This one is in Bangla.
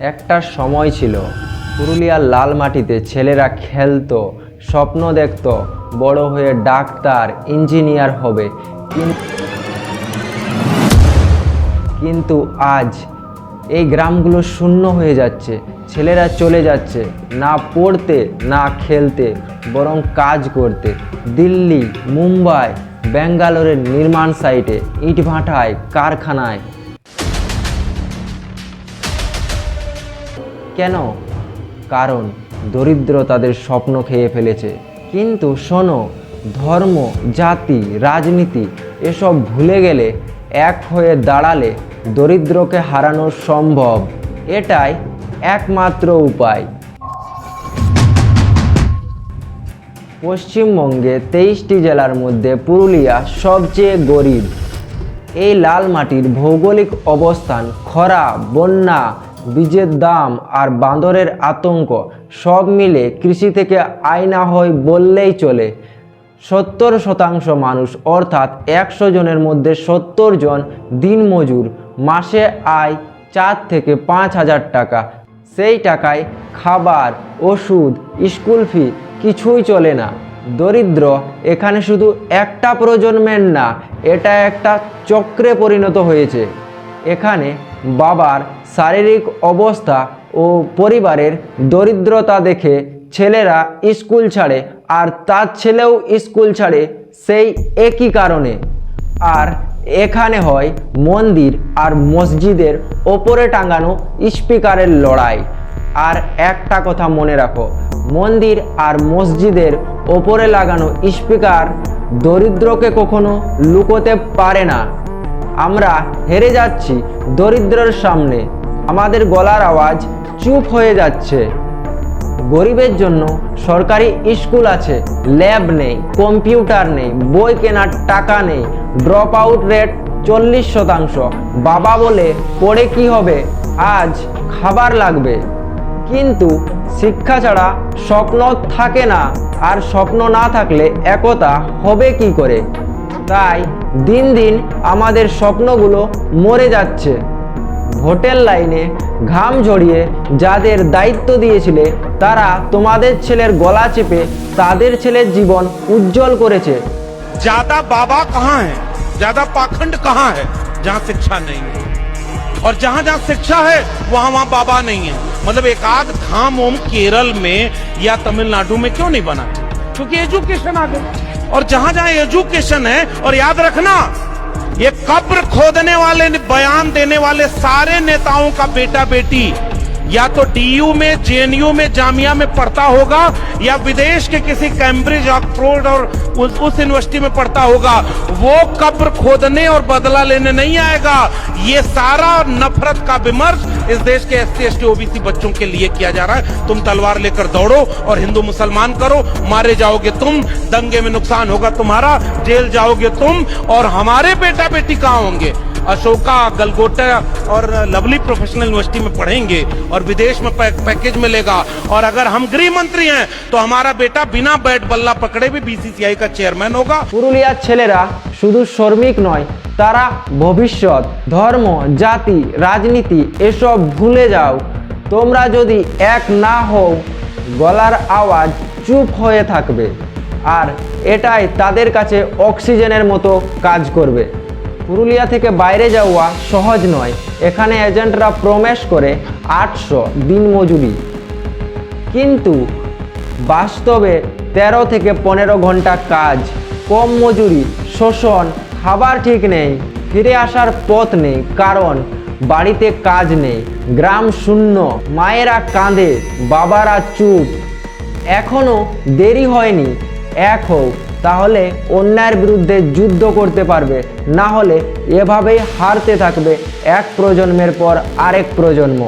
একটা সময় ছিল, পুরুলিয়ার লাল মাটিতে ছেলেরা খেলতো, স্বপ্ন দেখত, বড় হয়ে ডাক্তার, ইঞ্জিনিয়ার হবে। কিন- কিন্তু আজ এই গ্রামগুলো শূন্য হয়ে যাচ্ছে, ছেলেরা চলে যাচ্ছে, না পড়তে, না খেলতে, বরং কাজ করতে। দিল্লি, মুম্বাই, ব্যাঙ্গালোরের নির্মাণ সাইটে, ইটভাটায়, কারখানায় কেন? কারণ দরিদ্র তাদের স্বপ্ন খেয়ে ফেলেছে। কিন্তু শোনো, ধর্ম, জাতি, রাজনীতি, এসব ভুলে গেলে, এক হয়ে দাঁড়ালে দরিদ্রকে হারানো সম্ভব। এটাই একমাত্র উপায়। পশ্চিমবঙ্গে তেইশটি জেলার মধ্যে পুরুলিয়া সবচেয়ে গরিব। এই লাল মাটির ভৌগোলিক অবস্থান খরা, বন্যা বীজের দাম আর বাঁদরের আতঙ্ক সব মিলে কৃষি থেকে আয় না হয় বললেই চলে। সত্তর শতাংশ মানুষ, অর্থাৎ একশো জনের মধ্যে সত্তর জন দিনমজুর, মাসে আয় চার থেকে পাঁচ হাজার টাকা। সেই টাকায় খাবার, ওষুধ, স্কুল ফি কিছুই চলে না। দরিদ্র এখানে শুধু একটা প্রজন্মের না, এটা একটা চক্রে পরিণত হয়েছে। এখানে বাবার শারীরিক অবস্থা ও পরিবারের দরিদ্রতা দেখে ছেলেরা স্কুল ছাড়ে আর তার ছেলেও স্কুল ছাড়ে সেই একই কারণে। আর এখানে হয় মন্দির আর মসজিদের ওপরে টাঙানো স্পিকারের লড়াই। আর একটা কথা মনে রাখো, মন্দির আর মসজিদের ওপরে লাগানো স্পিকার দরিদ্রকে কখনো লুকোতে পারে না। আমরা হেরে যাচ্ছি দরিদ্রের সামনে। আমাদের গলার আওয়াজ চুপ হয়ে যাচ্ছে। গরিবের জন্য সরকারি স্কুল আছে, ল্যাব নেই, কম্পিউটার নেই, বই কেনার টাকা নেই ড্রপ আউট রেট চল্লিশ শতাংশ। বাবা বলে, পড়ে কি হবে? আজ খাবার লাগবে। কিন্তু শিক্ষা ছাড়া স্বপ্ন থাকে না, আর স্বপ্ন না থাকলে একতা হবে কি করে? তাই দিন দিন আমাদের স্বপ্নগুলো মরে যাচ্ছে ভোটের লাইনে ঘাম ঝরিয়ে যাদের দায়িত্ব দিয়েছিলে তারা তোমাদের ছেলের গলা চেপে তাদের ছেলের জীবন উজ্জ্বল করেছে ज्यादा बाबा कहाँ है ज्यादा पाखंड कहाँ है जहाँ शिक्षा नहीं है और जहाँ जहाँ शिक्षा है वहाँ वहाँ बाबा नहीं है मतलब एक आध धाम ओम केरल में या तमिलनाडु में क्यों नहीं बना क्योंकि एजुकेशन आ गई और जहाँ जहाँ एजुकेशन है और याद रखना, ये कब्र खोदने वाले, बयान देने वाले सारे नेताओं का बेटा बेटी या तो डीयू में जेएनयू में जामिया में पढ़ता होगा या विदेश के किसी कैम्ब्रिज ऑक्सफोर्ड और उस, उस यूनिवर्सिटी में पढ़ता होगा। वो कब्र खोदने और बदला लेने नहीं आएगा। ये सारा नफरत का विमर्श इस देश के S C S T OBC बच्चों के लिए किया जा रहा है। तुम तलवार लेकर दौड़ो और हिंदू मुसलमान करो। मारे जाओगे तुम दंगे में नुकसान होगा तुम्हारा जेल जाओगे तुम और हमारे बेटा बेटी कहाँ होंगे? अशोका गलगोटा और लवली प्रोफेशनल यूनिवर्सिटी में पढ़ेंगे और विदेश में पैक, पैकेज मिलेगा और अगर हम गृह मंत्री हैं तो हमारा बेटा बिना बैट बल्ला पकड़े भी बीसीसीआई का चेयरमैन होगा পুরুলিয়ার ছেলেরা শুধু শ্রমিক নয় তারা ভবিষ্যৎ ধর্ম জাতি রাজনীতি এসব ভুলে যাও তোমরা যদি এক না হও গলার আওয়াজ চুপ হয়ে থাকবে আর এটাই তাদের কাছে অক্সিজেনের মতো কাজ করবে পুরুলিয়া থেকে বাইরে যাওয়া সহজ নয়। এখানে এজেন্টরা প্রমেশ করে আটশো দিন মজুরি। কিন্তু বাস্তবে তেরো থেকে পনেরো ঘণ্টা কাজ, কম মজুরি, শোষণ, খাবার ঠিক নেই, ফিরে আসার পথ নেই, কারণ বাড়িতে কাজ নেই। গ্রাম শূন্য, মায়েরা কাঁদে, বাবারা চুপ। এখনও দেরি হয়নি, এক হও তাহলে অন্যায়ের বিরুদ্ধে যুদ্ধ করতে পারবে। না হলে এভাবেই হারতে থাকবে এক প্রজন্মের পর আরেক প্রজন্ম।